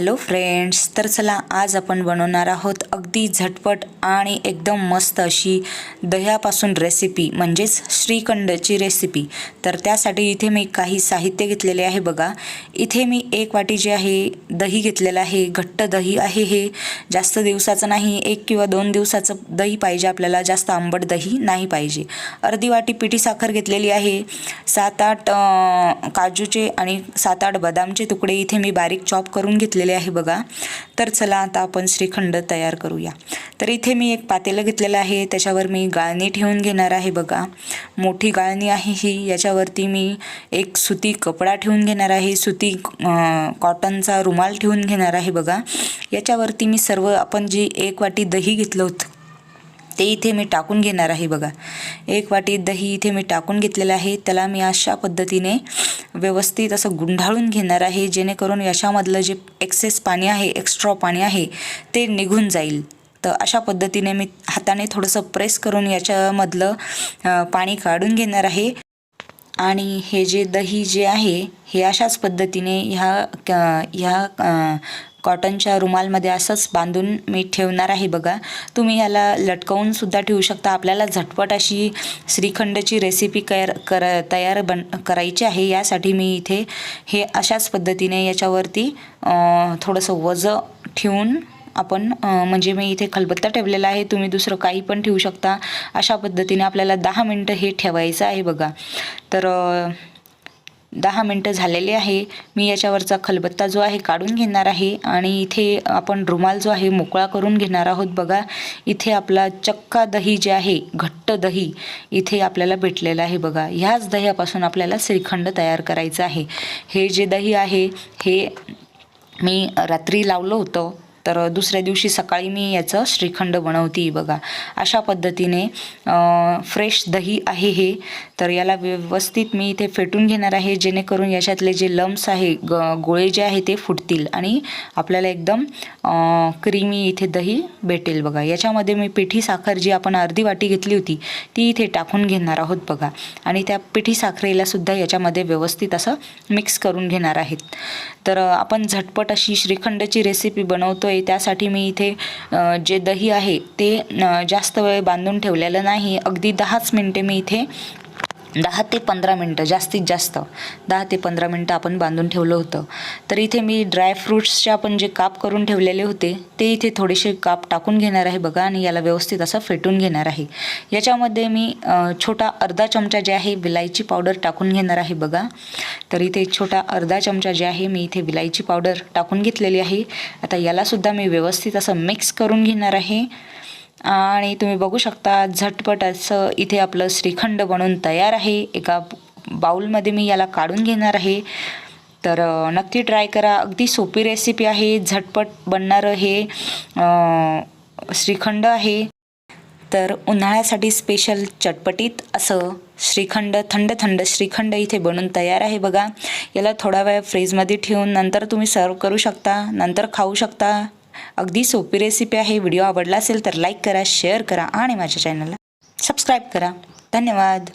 Hello friends तर चला आज आपण बनवणार आहोत अगदी झटपट आणि एकदम मस्त अशी दह्यापासून रेसिपी म्हणजेच श्रीखंडची रेसिपी तर त्यासाठी इथे मी काही साहित्य घेतलेले आहे बघा. इथे मी एक वाटी जे आहे दही घेतलेलं आहे. घट्ट दही आहे हे. जास्त दिवसाचं नाही एक किंवा दोन दिवसाचं दही पाहिजे आपल्याला. जास्त आंबट दही नाही पाहिजे. अर्धी वाटी पिठी साखर घेतलेली आहे. सात आठ काजूचे आणि सात आठ बदामचे तुकडे इथे मी बारीक चॉप करून घेतलेले आहे बघा. तर चला आता आपण श्रीखंड तयार करूया. तर इथे मी एक पातेलं घेतलेलं आहे. त्याच्यावर मी गाळणी ठेवून घेणार आहे बघा. मोठी गाळणी आहे ही. याच्यावरती मी एक सुती कपडा ठेवून घेणार आहे. सुती कॉटनचा रुमाल ठेवून घेणार आहे बघा. याच्यावरती मी सर्व आपण जी एक वाटी दही घेतलं होतं ते इथे मी टाकून घेणार आहे बघा. एक वाटी दही इथे मी टाकून घेतलेलं आहे. त्याला मी अशा पद्धतीने व्यवस्थित असं गुंढाळून घेणार आहे जेणेकरून याच्यामधलं जे एक्सेस पाणी आहे एक्स्ट्रा पाणी आहे ते निघून जाईल. तर अशा पद्धतीने मी हाताने थोडंसं प्रेस करून याच्यामधलं पाणी काढून घेणार आहे. आणि हे जे दही जे आहे हे अशाच पद्धतीने ह्या क- ह्या कॉटनच्या रुमालमध्ये असंच बांधून मी ठेवणार आहे बघा. तुम्ही ह्याला लटकवून सुद्धा ठेवू शकता. आपल्याला झटपट अशी श्रीखंडची रेसिपी कर कर तयार बन करायची आहे. यासाठी मी इथे हे अशाच पद्धतीने याच्यावरती थोडंसं वजं ठेवून आपण म्हणजे मी इथे खलबत्ता ठेवलेला आहे. तुम्ही दुसरं काही पण ठेवू शकता. अशा पद्धतीने आपल्याला दहा मिनटं हे ठेवायचं आहे बघा. तर दहा मिनटं झालेले आहे. मी याच्यावरचा खलबत्ता जो आहे काढून घेणार आहे आणि इथे आपण रुमाल जो आहे मोकळा करून घेणार आहोत. बघा इथे आपला चक्का दही जे आहे घट्ट दही इथे आपल्याला भेटलेलं आहे बघा. ह्याच दह्यापासून आपल्याला श्रीखंड तयार करायचं आहे. हे जे दही आहे हे मी रात्री लावलं होतं. तर दुसऱ्या दिवशी सकाळी मी याचं श्रीखंड बनवते बघा. अशा पद्धतीने फ्रेश दही आहे हे. तर याला व्यवस्थित मी इथे फेटून घेणार आहे जेणेकरून याच्यातले जे लम्स आहे ग गोळे जे आहे ते फुटतील आणि आपल्याला एकदम क्रीमी इथे दही भेटेल बघा. याच्यामध्ये मी पिठी साखर जी आपण अर्धी वाटी घेतली होती ती इथे टाकून घेणार आहोत बघा. आणि त्या पिठी साखरेलासुद्धा याच्यामध्ये व्यवस्थित असं मिक्स करून घेणार आहेत. तर आपण झटपट अशी श्रीखंडची रेसिपी त्यासाठी मी इथे जे दही आहे ते जास्त वेळ बांधून ठेवलेलं नाही. अगदी दहाच मिनटे मी इथे दहा ते पंधरा मिनटं जास्तीत जास्त. दहा ते पंधरा मिनटं आपण बांधून ठेवलं होतं. तर इथे मी ड्रायफ्रूट्सचे आपण जे काप करून ठेवलेले होते ते इथे थोडेसे काप टाकून घेणार आहे बघा आणि याला व्यवस्थित असं फेटून घेणार आहे. याच्यामध्ये मी छोटा अर्धा चमचा जे आहे विलायची पावडर टाकून घेणार आहे बघा. तर इथे छोटा अर्धा चमचा जे आहे मी इथे विलायची पावडर टाकून घेतलेली आहे. आता यालासुद्धा मी व्यवस्थित असं मिक्स करून घेणार आहे. आणि तुम्ही बघू शकता झटपट असं इथे आपलं श्रीखंड बनून तयार आहे. एका बाऊलमध्ये मी याला काढून घेणार आहे. तर नक्की ट्राय करा. अगदी सोपी रेसिपी आहे. झटपट बनणारं हे श्रीखंड आहे. तर उन्हाळ्यासाठी स्पेशल चटपटीत असं श्रीखंड थंड थंड श्रीखंड इथे बनून तयार आहे बघा. याला थोडा वेळ फ्रीजमध्ये ठेवून नंतर तुम्ही सर्व करू शकता. नंतर खाऊ शकता. अगदी सोपी रेसिपी आहे. व्हिडिओ आवडला असेल तर लाईक करा शेअर करा आणि माझ्या चॅनलला सबस्क्राईब करा. धन्यवाद.